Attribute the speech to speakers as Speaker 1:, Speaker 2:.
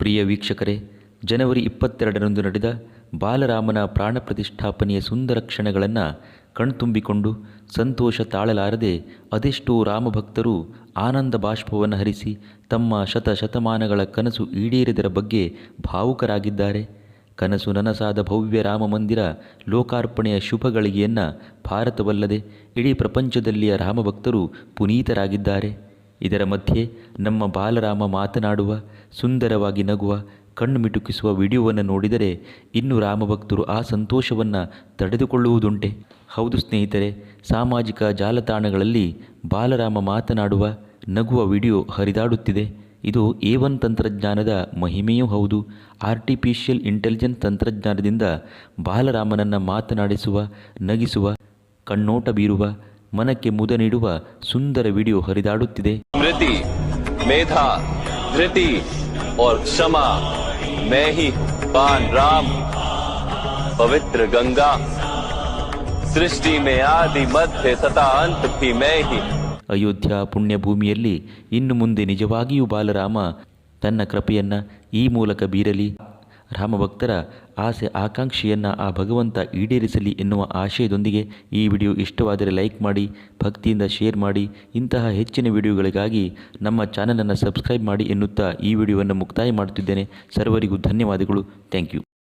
Speaker 1: ಪ್ರಿಯ ವೀಕ್ಷಕರೇ ಜನವರಿ ಇಪ್ಪತ್ತೆರಡರಂದು ನಡೆದ ಬಾಲರಾಮನ ಪ್ರಾಣ ಪ್ರತಿಷ್ಠಾಪನೆಯ ಸುಂದರ ಕ್ಷಣಗಳನ್ನು ಕಣ್ತುಂಬಿಕೊಂಡು ಸಂತೋಷ ತಾಳಲಾರದೆ ಅದೆಷ್ಟೋ ರಾಮಭಕ್ತರು ಆನಂದ ಬಾಷ್ಪವನ್ನು ಹರಿಸಿ ತಮ್ಮ ಶತಶತಮಾನಗಳ ಕನಸು ಈಡೇರಿದರ ಬಗ್ಗೆ ಭಾವುಕರಾಗಿದ್ದಾರೆ. ಕನಸು ನನಸಾದ ಭವ್ಯ ರಾಮ ಮಂದಿರ ಲೋಕಾರ್ಪಣೆಯ ಶುಭಗಳಿಗೆಯನ್ನು ಭಾರತವಲ್ಲದೆ ಇಡೀ ಪ್ರಪಂಚದಲ್ಲಿಯ ರಾಮಭಕ್ತರು ಪುನೀತರಾಗಿದ್ದಾರೆ. ಇದರ ಮಧ್ಯೆ ನಮ್ಮ ಬಾಲರಾಮ ಮಾತನಾಡುವ, ಸುಂದರವಾಗಿ ನಗುವ ಕಣ್ಣು ಮಿಟುಕಿಸುವ ವಿಡಿಯೋವನ್ನು ನೋಡಿದರೆ ಇನ್ನು ರಾಮಭಕ್ತರು ಆ ಸಂತೋಷವನ್ನು ತಡೆದುಕೊಳ್ಳುವುದುಂಟೆ. ಹೌದು ಸ್ನೇಹಿತರೆ, ಸಾಮಾಜಿಕ ಜಾಲತಾಣಗಳಲ್ಲಿ ಬಾಲರಾಮ ಮಾತನಾಡುವ, ನಗುವ ವಿಡಿಯೋ ಹರಿದಾಡುತ್ತಿದೆ. ಇದು ಎ ಒನ್ ತಂತ್ರಜ್ಞಾನದ ಮಹಿಮೆಯೂ ಹೌದು. ಆರ್ಟಿಫಿಷಿಯಲ್ ಇಂಟೆಲಿಜೆನ್ಸ್ ತಂತ್ರಜ್ಞಾನದಿಂದ ಬಾಲರಾಮನನ್ನು ಮಾತನಾಡಿಸುವ, ನಗಿಸುವ, ಕಣ್ಣೋಟ ಬೀರುವ, ಮನಕ್ಕೆ ಮುದ ನೀಡುವ ಸುಂದರ ವಿಡಿಯೋ ಹರಿದಾಡುತ್ತಿದೆ.
Speaker 2: ಮೇಧಾ, ಧೃತಿ ಕ್ಷಮಾ. मैं ही पान राम पवित्र गंगा सृष्टि में आदि मध्य तथा अंत भी मैं ही
Speaker 1: ಅಯೋಧ್ಯ ಪುಣ್ಯಭೂಮಿಯಲ್ಲಿ ಇನ್ನು ಮುಂದೆ ನಿಜವಾಗಿಯೂ ಬಾಲರಾಮ ತನ್ನ ಕೃಪೆಯನ್ನು ಈ ಮೂಲಕ ಬೀರಲಿ ರಾಮಭಕ್ತರ ಆಸೆ ಆಕಾಂಕ್ಷೆಯನ್ನು ಆ ಭಗವಂತ ಈಡೇರಿಸಲಿ ಎನ್ನುವ ಆಶಯದೊಂದಿಗೆ ಈ ವಿಡಿಯೋ ಇಷ್ಟವಾದರೆ ಲೈಕ್ ಮಾಡಿ, ಭಕ್ತಿಯಿಂದ ಶೇರ್ ಮಾಡಿ, ಇಂತಹ ಹೆಚ್ಚಿನ ವಿಡಿಯೋಗಳಿಗಾಗಿ ನಮ್ಮ ಚಾನಲನ್ನು ಸಬ್ಸ್ಕ್ರೈಬ್ ಮಾಡಿ ಎನ್ನುತ್ತಾ ಈ ವಿಡಿಯೋವನ್ನು ಮುಕ್ತಾಯ ಮಾಡುತ್ತಿದ್ದೇನೆ. ಸರ್ವರಿಗೂ ಧನ್ಯವಾದಗಳು. Thank you.